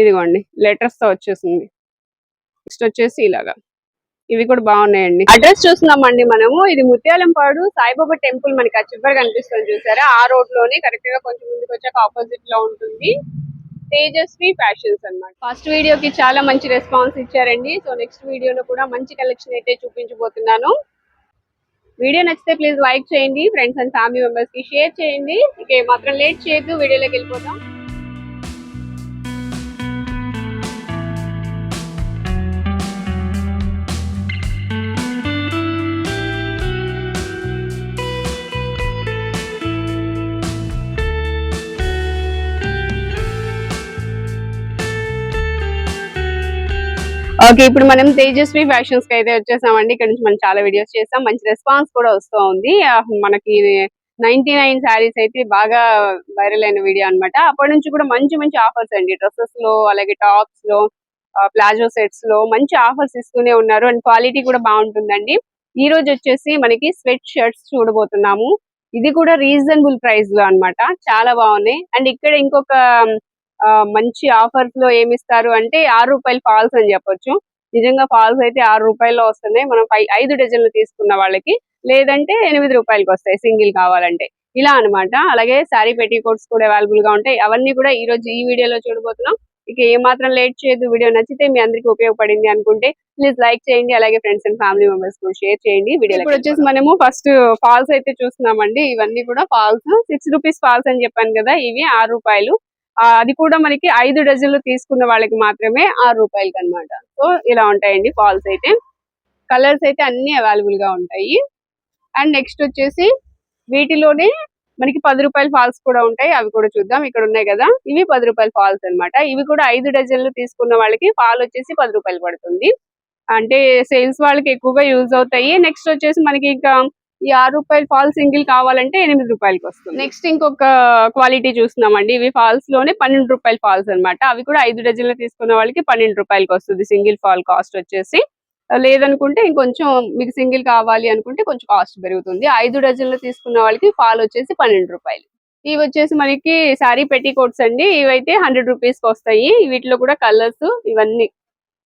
ఇదిగోండి లెటర్స్తో వచ్చేసింది. నెక్స్ట్ వచ్చేసి ఇలాగా. ఇవి కూడా బాగున్నాయండి. అడ్రస్ చూస్తున్నామండి మనము. ఇది ముత్యాలంపాడు సాయిబాబా టెంపుల్ మనకి ఆ చివరి కనిపిస్తుంది చూసారా? ఆ రోడ్లోనే కరెక్ట్గా కొంచెం ముందుకు వచ్చాక ఆపోజిట్లో ఉంటుంది. తేజస్వి ఫ్యాషన్స్ అన్నమాట. ఫస్ట్ వీడియోకి చాలా మంచి రెస్పాన్స్ ఇచ్చారండి. సో నెక్స్ట్ వీడియోలో కూడా మంచి కలెక్షన్ అయితే చూపించబోతున్నాను. వీడియో నచ్చితే ప్లీజ్ లైక్ చేయండి. ఫ్రెండ్స్ అండ్ ఫ్యామిలీ మెంబర్స్కి షేర్ చేయండి. ఇక మాత్రం లేట్ చేయొద్దు. వీడియోలోకి వెళ్ళిపోతాం ఓకే ఇప్పుడు మనం తేజస్వి ఫ్యాషన్స్కి అయితే వచ్చేసామండి. ఇక్కడ నుంచి మనం చాలా వీడియోస్ చేసాం మంచి రెస్పాన్స్ కూడా వస్తూ ఉంది. మనకి నైన్టీ నైన్ శారీస్ అయితే బాగా వైరల్ అయిన వీడియో అన్నమాట. అప్పటి నుంచి కూడా మంచి మంచి ఆఫర్స్ అండి. డ్రెస్సెస్లో అలాగే టాప్స్లో ప్లాజో సెట్స్లో మంచి ఆఫర్స్ ఇస్తూనే ఉన్నారు. అండ్ క్వాలిటీ కూడా బాగుంటుందండి. ఈ రోజు వచ్చేసి మనకి స్వెట్ షర్ట్స్ చూడబోతున్నాము. ఇది కూడా రీజనబుల్ ప్రైస్లో అన్నమాట. చాలా బాగున్నాయి. అండ్ ఇక్కడ ఇంకొక మంచి ఆఫర్స్లో ఏమి ఇస్తారు అంటే ఆరు రూపాయలు ఫాల్స్ అని చెప్పొచ్చు. నిజంగా ఫాల్స్ అయితే ఆరు రూపాయల్లో వస్తున్నాయి. మనం ఐదు డజన్లు తీసుకున్న వాళ్ళకి లేదంటే ఎనిమిది రూపాయలకి వస్తాయి సింగిల్ కావాలంటే. ఇలా అన్నమాట. అలాగే శారీ పెట్టికోట్స్ కూడా అవైలబుల్గా ఉంటాయి. అవన్నీ కూడా ఈ రోజు ఈ వీడియోలో చూడబోతున్నాం. ఇక ఏ మాత్రం లేట్ చేయదు వీడియో నచ్చితే మీ అందరికి ఉపయోగపడింది అనుకుంటే ప్లీజ్ లైక్ చేయండి. అలాగే ఫ్రెండ్స్ అండ్ ఫ్యామిలీ మెంబర్స్ కూడా షేర్ చేయండి. వీడియో ఇప్పుడు వచ్చేసి మనము ఫస్ట్ ఫాల్స్ అయితే చూస్తున్నామండి. ఇవన్నీ కూడా ఫాల్స్ సిక్స్ రూపీస్ ఫాల్స్ అని చెప్పాను కదా. ఇవి ఆరు రూపాయలు. అది కూడా మనకి ఐదు డజన్లు తీసుకున్న వాళ్ళకి మాత్రమే ఆరు రూపాయలకి అన్నమాట సో ఇలా ఉంటాయండి ఫాల్స్ అయితే. కలర్స్ అయితే అన్ని అవైలబుల్గా ఉంటాయి. అండ్ నెక్స్ట్ వచ్చేసి వీటిలోనే మనకి పది రూపాయల ఫాల్స్ కూడా ఉంటాయి. అవి కూడా చూద్దాం. ఇక్కడ ఉన్నాయి కదా. ఇవి పది రూపాయల ఫాల్స్ అన్నమాట. ఇవి కూడా ఐదు డజన్లు తీసుకున్న వాళ్ళకి ఫాల్ వచ్చేసి పది రూపాయలు పడుతుంది. అంటే సేల్స్ వాళ్ళకి ఎక్కువగా యూజ్ అవుతాయి. నెక్స్ట్ వచ్చేసి మనకి ఇంకా ఈ ఆరు రూపాయల ఫాల్ సింగిల్ కావాలంటే ఎనిమిది రూపాయలకి వస్తుంది. నెక్స్ట్ ఇంకొక క్వాలిటీ చూస్తున్నామండి. ఇవి ఫాల్స్లోనే పన్నెండు రూపాయల ఫాల్స్ అన్నమాట. అవి కూడా ఐదు డజన్లు తీసుకున్న వాళ్ళకి పన్నెండు రూపాయలకి వస్తుంది సింగిల్ ఫాల్ కాస్ట్ వచ్చేసి. లేదనుకుంటే ఇంకొంచెం మీకు సింగిల్ కావాలి అనుకుంటే కొంచెం కాస్ట్ పెరుగుతుంది. ఐదు డజన్లు తీసుకున్న వాళ్ళకి ఫాల్ వచ్చేసి పన్నెండు రూపాయలు. ఇవి వచ్చేసి మనకి శారీ పెట్టి కోట్స్ అండి. ఇవైతే హండ్రెడ్ రూపీస్కి వస్తాయి. వీటిలో కూడా కలర్స్ ఇవన్నీ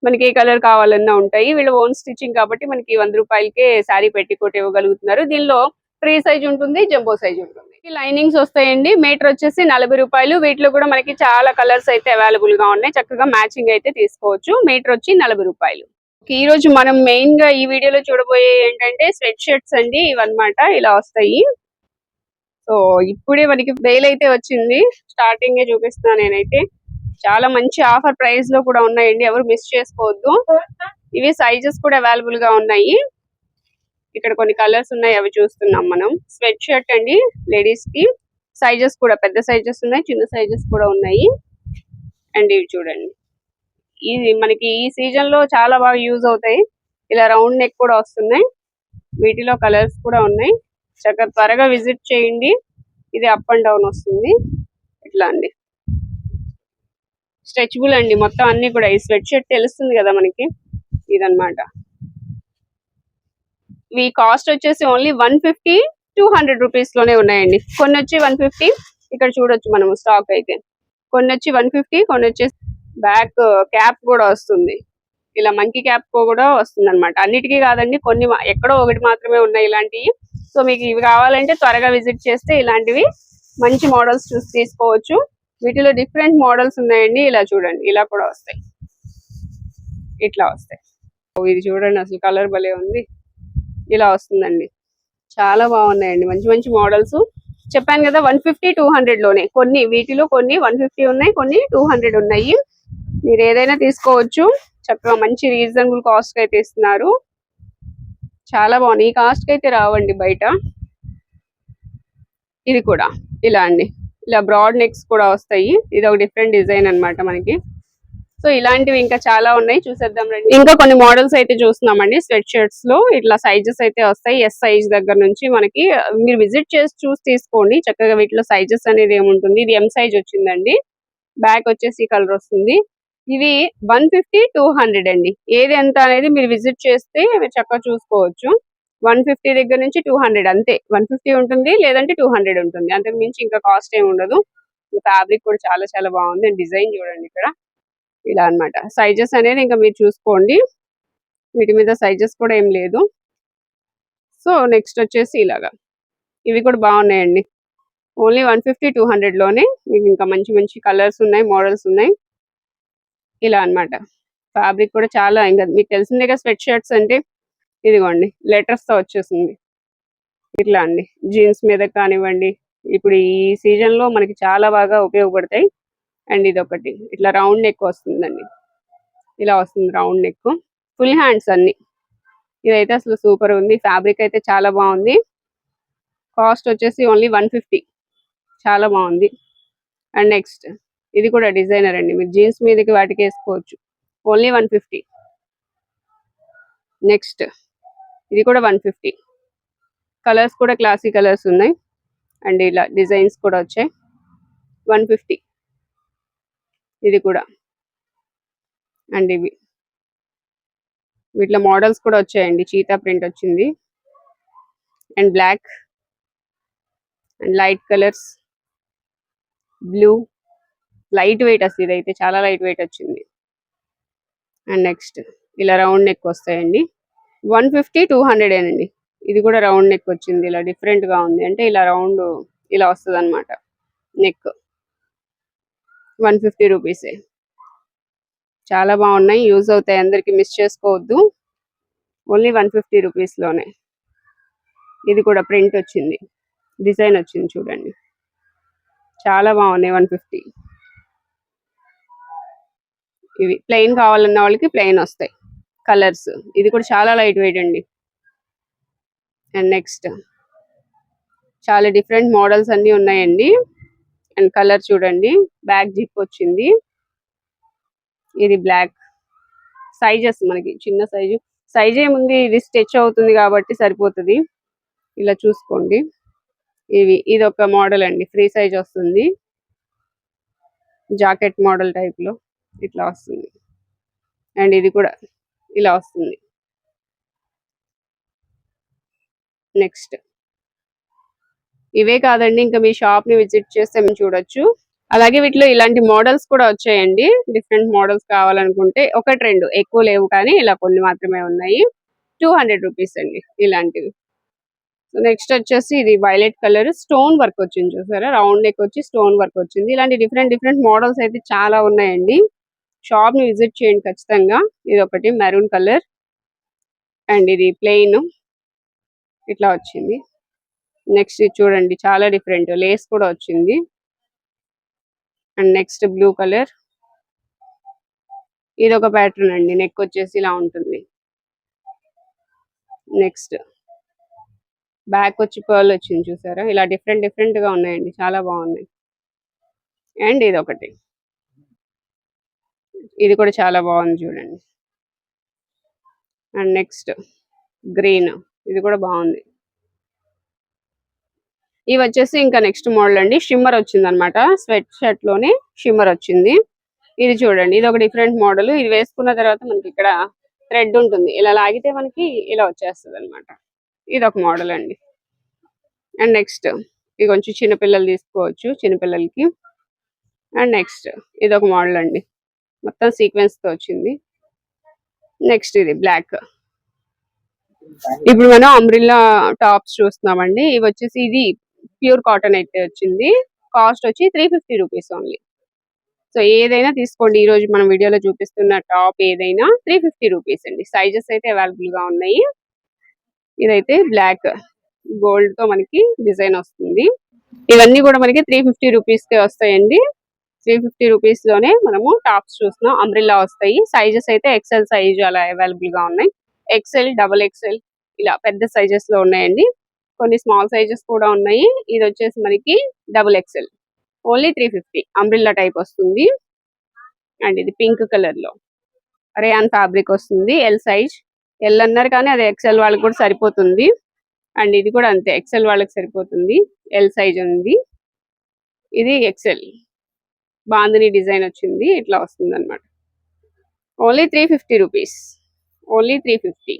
మనకి ఏ కలర్ కావాలన్నా ఉంటాయి. వీళ్ళు ఓన్ స్టిచ్చింగ్ కాబట్టి మనకి వంద రూపాయలకే శారీ పెట్టికోట్ ఇవ్వగలుగుతున్నారు. దీనిలో ఫ్రీ సైజ్ ఉంటుంది జంబో సైజ్ ఉంటుంది. లైనింగ్స్ వస్తాయండి. మీటర్ వచ్చేసి నలభై రూపాయలు. వీటిలో కూడా మనకి చాలా కలర్స్ అయితే అవైలబుల్గా ఉన్నాయి. చక్కగా మ్యాచింగ్ అయితే తీసుకోవచ్చు. మీటర్ వచ్చి నలభై రూపాయలు. ఈ రోజు మనం మెయిన్గా ఈ వీడియోలో చూడబోయే ఏంటంటే స్వెట్ షర్ట్స్ అండి. ఇవన్నమాట ఇలా వస్తాయి. సో ఇప్పుడే మనకి బెయిల్ అయితే వచ్చింది. స్టార్టింగ్ చూపిస్తున్నా నేనైతే. చాలా మంచి ఆఫర్ ప్రైస్లో కూడా ఉన్నాయండి. ఎవరు మిస్ చేసుకోవద్దు. ఇవి సైజెస్ కూడా అవైలబుల్గా ఉన్నాయి. ఇక్కడ కొన్ని కలర్స్ ఉన్నాయి అవి చూస్తున్నాం మనం. స్వెట్ షర్ట్ అండి లేడీస్కి. సైజెస్ కూడా పెద్ద సైజెస్ ఉన్నాయి చిన్న సైజెస్ కూడా ఉన్నాయి. అండ్ ఇవి చూడండి. ఇది మనకి ఈ సీజన్లో చాలా బాగా యూజ్ అవుతాయి. ఇలా రౌండ్ నెక్ కూడా వస్తున్నాయి. వీటిలో కలర్స్ కూడా ఉన్నాయి. చక్కగా త్వరగా విజిట్ చేయండి. ఇది అప్ అండ్ డౌన్ వస్తుంది. ఇట్లా అండి. స్ట్రెచబుల్ అండి. మొత్తం అన్ని కూడా. ఈ స్వెట్ షర్ట్ తెలుస్తుంది కదా మనకి? ఇదనమాట ఈ కాస్ట్ వచ్చేసి only one fifty two hundred రూపీస్లోనే ఉన్నాయండి. కొన్ని వచ్చి వన్ ఫిఫ్టీ ఇక్కడ చూడొచ్చు మనము స్టాక్ అయితే. కొన్ని వచ్చి వన్ ఫిఫ్టీ కొన్ని వచ్చేసి బ్యాక్ క్యాప్ కూడా వస్తుంది. ఇలా మంకీ క్యాప్ కూడా వస్తుంది అనమాట అన్నిటికీ కాదండి కొన్ని ఎక్కడో ఒకటి మాత్రమే ఉన్నాయి ఇలాంటివి. సో మీకు ఇవి కావాలంటే త్వరగా విజిట్ చేస్తే ఇలాంటివి మంచి మోడల్స్ చూసి తీసుకోవచ్చు. వీటిలో డిఫరెంట్ మోడల్స్ ఉన్నాయండి. ఇలా చూడండి. ఇలా కూడా వస్తాయి. ఇట్లా వస్తాయి. ఇది చూడండి. అసలు కలర్ భలే ఉంది. ఇలా వస్తుందండి. చాలా బాగున్నాయండి. మంచి మంచి మోడల్స్ చెప్పాను కదా వన్ ఫిఫ్టీ టూ హండ్రెడ్లోనే. కొన్ని వీటిలో కొన్ని వన్ ఫిఫ్టీ ఉన్నాయి కొన్ని టూ హండ్రెడ్ ఉన్నాయి. మీరు ఏదైనా తీసుకోవచ్చు. చక్కగా మంచి రీజనబుల్ కాస్ట్ అయితే ఇస్తున్నారు. చాలా బాగుంది. ఈ కాస్ట్కి అయితే రావండి బయట. ఇది కూడా. ఇలా అండి. ఇలా బ్రాడ్ నెక్స్ కూడా వస్తాయి. ఇది ఒక డిఫరెంట్ డిజైన్ అన్నమాట మనకి. సో ఇలాంటివి ఇంకా చాలా ఉన్నాయి. చూసేద్దాం రండి. ఇంకా కొన్ని మోడల్స్ అయితే చూస్తున్నామండి. స్వెట్ షర్ట్స్లో ఇట్లా సైజెస్ అయితే వస్తాయి. ఎస్ సైజ్ దగ్గర నుంచి మనకి మీరు విజిట్ చేసి చూసి తీసుకోండి. చక్కగా వీటిలో సైజెస్ అనేది ఏముంటుంది. ఇది ఎం సైజ్ వచ్చిందండి. బ్యాక్ వచ్చేసి కలర్ వస్తుంది. ఇవి వన్ ఫిఫ్టీ టూ హండ్రెడ్ అండి. ఏది ఎంత అనేది మీరు విజిట్ చేస్తే చక్కగా చూసుకోవచ్చు. వన్ ఫిఫ్టీ దగ్గర నుంచి టూ హండ్రెడ్ అంతే. వన్ ఫిఫ్టీ ఉంటుంది లేదంటే టూ హండ్రెడ్ ఉంటుంది. అంతకు మించి ఇంకా కాస్ట్ ఏమి ఉండదు. ఫ్యాబ్రిక్ కూడా చాలా చాలా బాగుంది. డిజైన్ చూడండి ఇక్కడ. ఇలా అన్నమాట. సైజెస్ అనేది ఇంకా మీరు చూసుకోండి. వీటి మీద సైజెస్ కూడా ఏం లేదు. సో నెక్స్ట్ వచ్చేసి ఇలాగా. ఇవి కూడా బాగున్నాయండి. ఓన్లీ వన్ ఫిఫ్టీ టూ హండ్రెడ్లోనే మీకు ఇంకా మంచి మంచి కలర్స్ ఉన్నాయి మోడల్స్ ఉన్నాయి. ఇలా అన్నమాట. ఫ్యాబ్రిక్ కూడా చాలా ఇంకా మీకు తెలిసిందే కదా స్వెట్ షర్ట్స్ అంటే. ఇదిగోండి లెటర్స్తో వచ్చేసింది. ఇట్లా అండి జీన్స్ మీద కానివ్వండి ఇప్పుడు ఈ సీజన్లో మనకి చాలా బాగా ఉపయోగపడతాయి. అండ్ ఇది ఒకటి ఇట్లా రౌండ్ నెక్ వస్తుందండి. ఇలా వస్తుంది రౌండ్ నెక్ ఫుల్ హ్యాండ్స్ అన్ని. ఇదైతే అసలు సూపర్ ఉంది. ఫ్యాబ్రిక్ అయితే చాలా బాగుంది. కాస్ట్ వచ్చేసి ఓన్లీ వన్ ఫిఫ్టీ చాలా బాగుంది. అండ్ నెక్స్ట్ ఇది కూడా డిజైనర్ అండి. మీరు జీన్స్ మీదకి వాటికి వేసుకోవచ్చు. ఓన్లీ వన్ ఫిఫ్టీ నెక్స్ట్ ఇది కూడా వన్ ఫిఫ్టీ. కలర్స్ కూడా క్లాసీ కలర్స్ ఉన్నాయి. అండ్ ఇలా డిజైన్స్ కూడా వచ్చాయి. One fifty. ఇది కూడా. అండ్ ఇవి. వీటిలో మోడల్స్ కూడా వచ్చాయండి. చీతా ప్రింట్ వచ్చింది. And black. And light colours. Blue. Light weight అసలు ఇదైతే చాలా లైట్ వెయిట్ వచ్చింది. అండ్ నెక్స్ట్ ఇలా రౌండ్ నెక్ వస్తాయండి. వన్ ఫిఫ్టీ టూ హండ్రెడ్ ఇది కూడా రౌండ్ నెక్ వచ్చింది ఇలా డిఫరెంట్గా ఉంది. అంటే ఇలా రౌండ్ ఇలా వస్తుంది అనమాట నెక్. వన్ ఫిఫ్టీ రూపీసే. చాలా బాగున్నాయి యూజ్ అవుతాయి. అందరికి మిస్ చేసుకోవద్దు. ఓన్లీ వన్ ఫిఫ్టీ రూపీస్లోనే. ఇది కూడా ప్రింట్ వచ్చింది డిజైన్ వచ్చింది చూడండి. చాలా బాగున్నాయి వన్ ఫిఫ్టీ. ఇవి ప్లెయిన్ కావాలన్న వాళ్ళకి ప్లెయిన్ వస్తాయి. కలర్స్. ఇది కూడా చాలా లైట్ వెయిట్ అండి. And next. చాలా డిఫరెంట్ మోడల్స్ అన్ని ఉన్నాయండి. అండ్ కలర్ చూడండి. బ్యాక్ జిప్ వచ్చింది. ఇది బ్లాక్. సైజెస్ మనకి చిన్న సైజు. సైజ్ ఏముంది? ఇది స్టెచ్ అవుతుంది కాబట్టి సరిపోతుంది. ఇలా చూసుకోండి. ఇవి ఇది ఒక మోడల్ అండి. ఫ్రీ సైజ్ వస్తుంది. జాకెట్ మోడల్ టైప్లో ఇట్లా వస్తుంది. అండ్ ఇది కూడా ఇలా వస్తుంది. నెక్స్ట్ ఇవే కాదండి ఇంకా మీ షాప్ని విజిట్ చేస్తే మేము చూడొచ్చు. అలాగే వీటిలో ఇలాంటి మోడల్స్ కూడా వచ్చాయండి. డిఫరెంట్ మోడల్స్ కావాలనుకుంటే ఒకటి రెండు. ఎక్కువ లేవు కానీ ఇలా కొన్ని మాత్రమే ఉన్నాయి. టూ హండ్రెడ్ రూపీస్ అండి ఇలాంటివి. నెక్స్ట్ వచ్చేసి ఇది వైలెట్ కలర్ స్టోన్ వర్క్ వచ్చింది చూసారా? రౌండ్ నెక్ వచ్చి స్టోన్ వర్క్ వచ్చింది. ఇలాంటి డిఫరెంట్ డిఫరెంట్ మోడల్స్ అయితే చాలా ఉన్నాయండి. షాప్ని విజిట్ చేయండి ఖచ్చితంగా. ఇది ఒకటి మెరూన్ కలర్. అండ్ ఇది ప్లెయిన్. ఇట్లా వచ్చింది. నెక్స్ట్ చూడండి చాలా డిఫరెంట్. లేస్ కూడా వచ్చింది. And next blue colour. ఇది ఒక ప్యాటర్న్ అండి నెక్ వచ్చేసి ఇలా ఉంటుంది. నెక్స్ట్. బ్యాక్ వచ్చి పర్ల్ వచ్చింది చూసారా? ఇలా డిఫరెంట్ డిఫరెంట్గా ఉన్నాయండి చాలా బాగున్నాయి. అండ్ ఇది ఒకటి ఇది కూడా చాలా బాగుంది చూడండి. అండ్ నెక్స్ట్ గ్రీన్ ఇది కూడా బాగుంది. ఇవి వచ్చేసి ఇంకా నెక్స్ట్ మోడల్ అండి. షిమ్మర్ వచ్చింది అనమాట స్వెట్ షర్ట్లోనే షిమ్మర్ వచ్చింది. ఇది చూడండి. ఇది ఒక డిఫరెంట్ మోడల్. ఇది వేసుకున్న తర్వాత మనకి ఇక్కడ థ్రెడ్ ఉంటుంది. ఇలా లాగితే మనకి ఇలా వచ్చేస్తుంది అనమాట ఇది ఒక మోడల్ అండి. అండ్ నెక్స్ట్ ఇది కొంచెం చిన్నపిల్లలు తీసుకోవచ్చు చిన్నపిల్లలకి. అండ్ నెక్స్ట్ ఇది ఒక మోడల్ అండి. మొత్తం సీక్వెన్స్తో వచ్చింది. నెక్స్ట్ ఇది బ్లాక్ ఇప్పుడు మనం అంబ్రిల్లా టాప్స్ చూస్తున్నామండి. ఇవి వచ్చేసి ఇది ప్యూర్ కాటన్ అయితే వచ్చింది. కాస్ట్ వచ్చి three fifty rupees only so ఏదైనా తీసుకోండి. ఈ రోజు మనం వీడియోలో చూపిస్తున్న టాప్ ఏదైనా త్రీ ఫిఫ్టీ రూపీస్ అండి. సైజెస్ అయితే అవైలబుల్గా ఉన్నాయి. ఇదైతే బ్లాక్ గోల్డ్తో మనకి డిజైన్ వస్తుంది. ఇవన్నీ కూడా మనకి త్రీ ఫిఫ్టీ రూపీస్ కే వస్తాయండి. త్రీ ఫిఫ్టీ రూపీస్లోనే మనము టాప్స్ చూస్తున్నాం. అంబ్రిల్లా వస్తాయి. సైజెస్ అయితే ఎక్సెల్ సైజ్ అలా అవైలబుల్గా ఉన్నాయి. ఎక్సెల్ డబల్ ఎక్సెల్ ఇలా పెద్ద సైజెస్లో ఉన్నాయండి. కొన్ని స్మాల్ సైజెస్ కూడా ఉన్నాయి. ఇది వచ్చేసి మనకి double XL. Only three fifty umbrella type వస్తుంది. అండ్ ఇది పింక్ కలర్లో. రేయాన్ ఫ్యాబ్రిక్ వస్తుంది. L size. ఎల్ అన్నారు కానీ అది ఎక్సెల్ వాళ్ళకి కూడా సరిపోతుంది. అండ్ ఇది కూడా అంతే. ఎక్సెల్ వాళ్ళకి సరిపోతుంది. ఎల్ సైజ్ ఉంది. ఇది ఎక్సెల్. బాందిని డిజైన్ వచ్చింది ఇట్లా వస్తుంది అనమాట only three fifty rupees only three fifty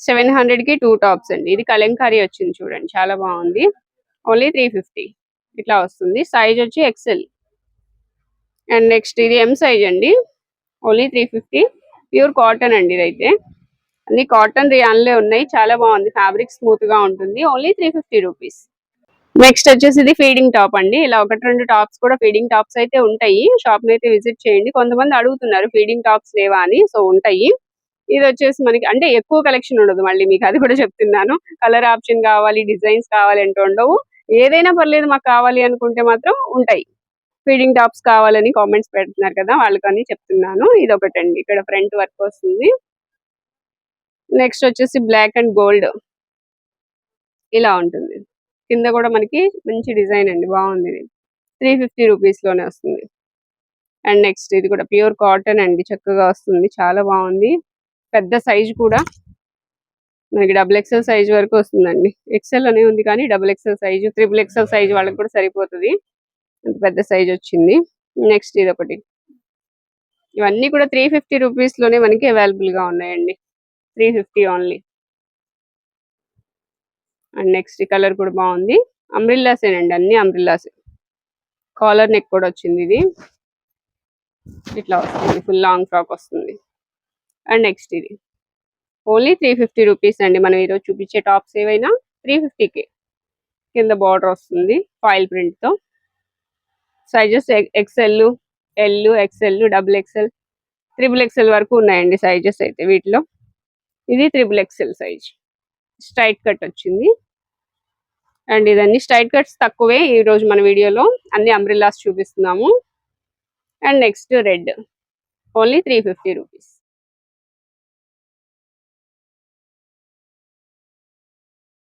seven హండ్రెడ్కి టూ టాప్స్ అండి. ఇది కలంకారీ వచ్చింది చూడండి చాలా బాగుంది. ఓన్లీ త్రీ ఫిఫ్టీ ఇట్లా వస్తుంది. సైజ్ వచ్చి ఎక్సెల్ అండ్ నెక్స్ట్ ఇది ఎం సైజ్ అండి. Only three fifty pure cotton అండి ఇదైతే అన్ని కాటన్ రియాన్లే ఉన్నాయి. చాలా బాగుంది. ఫ్యాబ్రిక్ స్మూత్గా ఉంటుంది. Only three fifty rupees next వచ్చేసి ఇది ఫీడింగ్ టాప్ అండి. ఇలా ఒకటి రెండు టాప్స్ కూడా ఫీడింగ్ టాప్స్ అయితే ఉంటాయి. షాప్ అయితే విజిట్ చేయండి. కొంతమంది అడుగుతున్నారు ఫీడింగ్ టాప్స్ లేవా అని. సో ఉంటాయి. ఇది వచ్చేసి మనకి అంటే ఎక్కువ కలెక్షన్ ఉండదు. మళ్ళీ మీకు అది కూడా చెప్తున్నాను. కలర్ ఆప్షన్ కావాలి డిజైన్స్ కావాలి అంటూ ఉండవు. ఏదైనా పర్లేదు మాకు కావాలి అనుకుంటే మాత్రం ఉంటాయి. ఫీడింగ్ టాప్స్ కావాలని కామెంట్స్ పెడుతున్నారు కదా వాళ్ళకని చెప్తున్నాను. ఇది ఒకటండి. ఇక్కడ ఫ్రంట్ వర్క్ వస్తుంది. నెక్స్ట్ వచ్చేసి బ్లాక్ అండ్ గోల్డ్. ఇలా ఉంటుంది. కింద కూడా మనకి మంచి డిజైన్ అండి బాగుంది ఇది. త్రీ ఫిఫ్టీ రూపీస్లోనే వస్తుంది. అండ్ నెక్స్ట్ ఇది కూడా ప్యూర్ కాటన్ అండి చక్కగా వస్తుంది చాలా బాగుంది. పెద్ద సైజు కూడా. మనకి డబుల్ ఎక్సెల్ సైజ్ వరకు వస్తుందండి. ఎక్సెల్ అనే ఉంది కానీ double XL size triple XL size వాళ్ళకి కూడా సరిపోతుంది. అంత పెద్ద సైజ్ వచ్చింది. నెక్స్ట్ ఇది ఒకటి ఇవన్నీ కూడా త్రీ ఫిఫ్టీ రూపీస్లోనే మనకి అవైలబుల్గా ఉన్నాయండి. Three fifty only. And next colour కూడా బాగుంది. అంబ్రిల్లాస్ ఏనండి అన్ని అంబ్రిల్లాస్ కాలర్ నెక్ కూడా వచ్చింది ఇది. ఇట్లా వస్తుంది ఫుల్ లాంగ్ ఫ్రాక్ వస్తుంది. అండ్ నెక్స్ట్ ఇది. ఓన్లీ త్రీ ఫిఫ్టీ రూపీస్ అండి మనం ఈరోజు చూపించే టాప్స్ ఏవైనా త్రీ ఫిఫ్టీకే కింద బార్డర్ వస్తుంది foil ప్రింట్తో sizes XL L XL double XL triple XL వరకు ఉన్నాయండి సైజెస్ అయితే వీటిలో. ఇది triple XL size. Straight cut వచ్చింది. అండ్ ఇదన్నీ స్ట్రైట్ కట్స్ తక్కువే ఈ రోజు మన వీడియోలో. అన్ని అంబ్రిల్లాస్ చూపిస్తున్నాము. And next red. Only three fifty rupees.